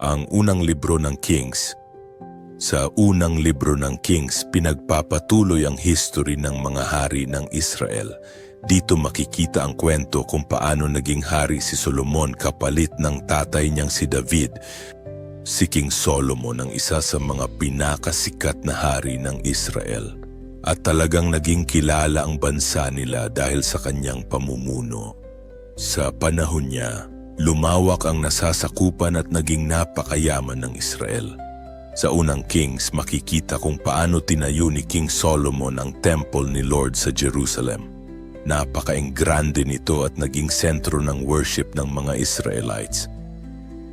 ang unang libro ng Kings. Sa unang libro ng Kings, pinagpapatuloy ang history ng mga hari ng Israel. Dito makikita ang kwento kung paano naging hari si Solomon kapalit ng tatay niyang si David. Si King Solomon ang isa sa mga pinakasikat na hari ng Israel. At talagang naging kilala ang bansa nila dahil sa kanyang pamumuno. Sa panahon niya, lumawak ang nasasakupan at naging napakayaman ng Israel. Sa unang Kings, makikita kung paano tinayo ni King Solomon ang temple ni Lord sa Jerusalem. Napaka-engrande nito at naging sentro ng worship ng mga Israelites.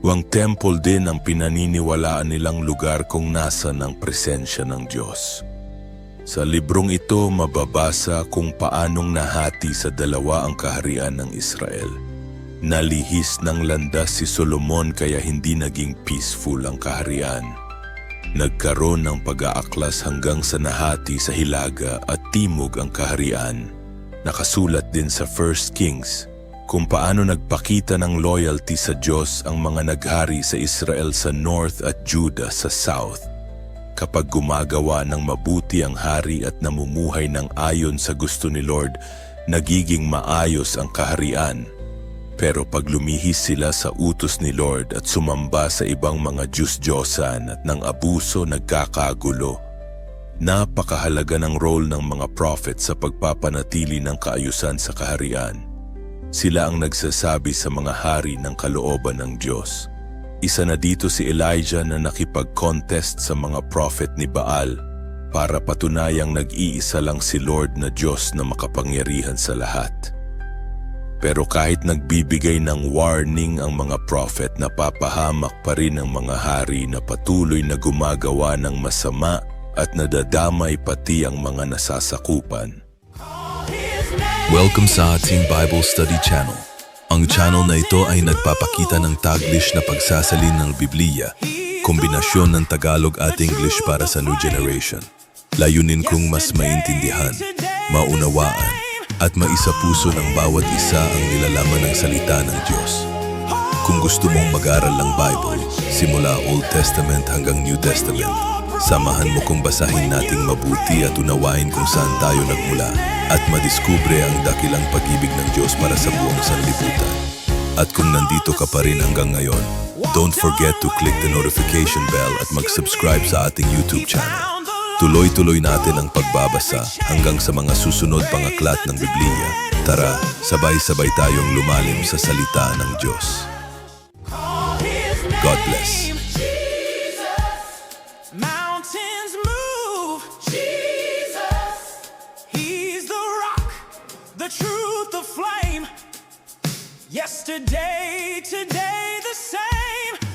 Wang temple din ang pinaniniwalaan nilang lugar kung nasa ng presensya ng Diyos. Sa librong ito mababasa kung paanong nahati sa dalawa ang kaharian ng Israel. Nalihis ng landas si Solomon kaya hindi naging peaceful ang kaharian. Nagkaroon ng pag-aaklas hanggang sa nahati sa hilaga at timog ang kaharian. Nakasulat din sa 1 Kings kung paano nagpakita ng loyalty sa Diyos ang mga naghari sa Israel sa North at Judah sa South. Kapag gumagawa ng mabuti ang hari at namumuhay ng ayon sa gusto ni Lord, nagiging maayos ang kaharian. Pero pag lumihis sila sa utos ni Lord at sumamba sa ibang mga Diyos-Diyosan at ng abuso nagkakagulo, napakahalaga ng role ng mga prophet sa pagpapanatili ng kaayusan sa kaharian. Sila ang nagsasabi sa mga hari ng kalooban ng Diyos. Isa na dito si Elijah na nakipag-contest sa mga prophet ni Baal para patunayang nag-iisa lang si Lord na Diyos na makapangyarihan sa lahat. Pero kahit nagbibigay ng warning ang mga prophet, napapahamak pa rin ang mga hari na patuloy na gumagawa ng masama at nadadamay pati ang mga nasasakupan. Welcome sa ating Bible Study Channel. Ang channel na ito ay nagpapakita ng Taglish na pagsasalin ng Biblia, kombinasyon ng Tagalog at English para sa new generation. Layunin kong mas maintindihan, maunawaan, at maisapuso ng bawat isa ang nilalaman ng salita ng Diyos. Kung gusto mong mag-aral ng Bible, simula Old Testament hanggang New Testament, samahan mo kong basahin nating mabuti at unawain kung saan tayo nagmula at madiskubre ang dakilang pag-ibig ng Diyos para sa buong sanlibutan. At kung nandito ka pa rin hanggang ngayon, don't forget to click the notification bell at mag-subscribe sa ating YouTube channel. Tuloy-tuloy natin ang pagbabasa hanggang sa mga susunod pang aklat ng Biblia. Tara, sabay-sabay tayong lumalim sa salita ng Diyos. God bless. The truth, the flame. Yesterday, today, the same.